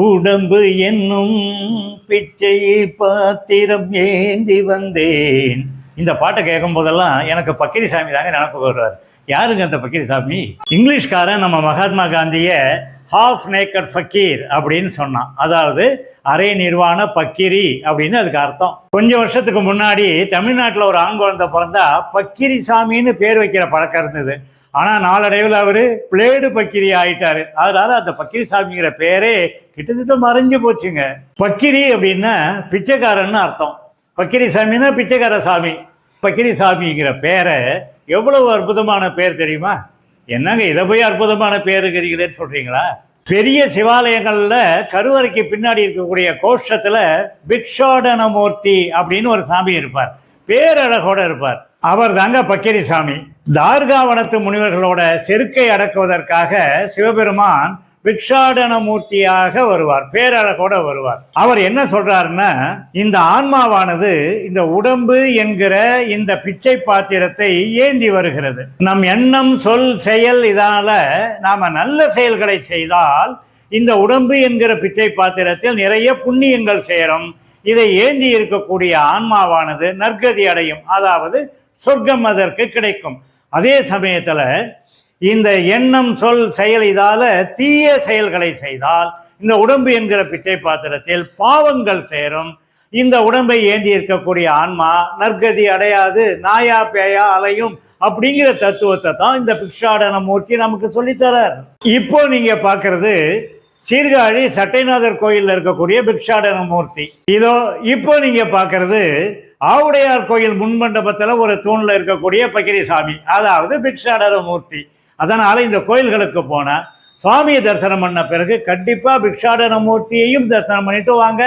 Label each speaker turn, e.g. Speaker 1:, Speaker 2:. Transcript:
Speaker 1: உடம்பு என்னும் பிச்சை பாத்திரம் ஏந்தி வந்தேன். இந்த பாட்டை கேட்கும் போதெல்லாம் எனக்கு பக்கிரி சாமி தாங்க நினப்பு வருவார் யாருங்க அந்த பக்கிரி சாமி? இங்கிலீஷ்காரன் நம்ம மகாத்மா காந்தியை ஹாஃப் நேக்கட் ஃபக்கீர் அப்படின்னு சொன்னான். அதாவது அரை நிர்வாண பக்கிரி அப்படின்னு அதுக்கு அர்த்தம். கொஞ்சம் வருஷத்துக்கு முன்னாடி தமிழ்நாட்டில் ஒரு ஆண் குழந்தை பிறந்தா பக்கிரி சாமின்னு பேர் வைக்கிற பழக்கம் இருந்தது. ஆனால் நாளடைவில் அவர் பிளேடு பக்கிரி ஆயிட்டாரு. அதனால அந்த பக்கிரி சாமிங்கிற பேரே கிட்டத்தட்ட மறைஞ்சு போச்சுங்க. பக்கிரி அப்படின்னா பிச்சைக்காரன்னு அர்த்தம். பக்கிரி சாமின்னா பிச்சைக்கார சாமி. பக்கிரி சாமிங்கிற பேரை எவ்வளவு அற்புதமான பேர் தெரியுமா? என்னங்க இதை போய் அற்புதமான பேருங்கிறீங்களேன்னு சொல்றீங்களா? பெரிய சிவாலயங்களில் கருவறைக்கு பின்னாடி இருக்கக்கூடிய கோஷ்டத்துல பிக்ஷாடனமூர்த்தி அப்படின்னு ஒரு சாமி இருப்பார். பேரழகோட இருப்பார். அவர் தாங்க பக்கிரி சாமி. தார்காவனத்து முனிவர்களோட செருக்கை அடக்குவதற்காக சிவபெருமான் பிக்ஷாடனமூர்த்தியாக வருவார் பேரழகோட வருவார். அவர் என்ன சொல்றாருன்னா இந்த ஆன்மாவானது இந்த உடம்பு என்கிற இந்த பிச்சை பாத்திரத்தை ஏந்தி வருகிறது. நம் எண்ணம் சொல் செயல் இதனால நாம நல்ல செயல்களை செய்தால் இந்த உடம்பு என்கிற பிச்சை பாத்திரத்தில் நிறைய புண்ணியங்கள் சேரும். இதை ஏந்தி இருக்கக்கூடிய ஆன்மாவானது நற்கதி அடையும். அதாவது சொர்க்கம் அதற்கு கிடைக்கும். அதே சமயத்தில் இந்த எண்ணம் சொல் செயல் இதால தீய செயல்களை செய்தால் இந்த உடம்பு என்கிற பிச்சை பாத்திரத்தில் பாவங்கள் சேரும். இந்த உடம்பை ஏந்தி இருக்கக்கூடிய ஆன்மா நற்கதி அடையாது நாயா பேயா அலையும் அப்படிங்கிற தத்துவத்தை தான் இந்த பிக்ஷாடன மூர்த்தி நமக்கு சொல்லித்தரார். இப்போ நீங்க பாக்குறது சீர்காழி சட்டைநாதர் கோயிலில் இருக்கக்கூடிய பிக்ஷாடன மூர்த்தி. இதோ இப்போ நீங்க பாக்குறது ஆவுடையார் கோயில் முன்மண்டபத்தில் ஒரு தூணில் இருக்கக்கூடிய பக்கிரிசாமி அதாவது பிக்ஷாடர மூர்த்தி அதனால் இந்த கோயில்களுக்கு போனால் சுவாமியை தரிசனம் பண்ண பிறகு கண்டிப்பாக பிக்ஷாடன மூர்த்தியையும் தரிசனம் பண்ணிட்டு வாங்க.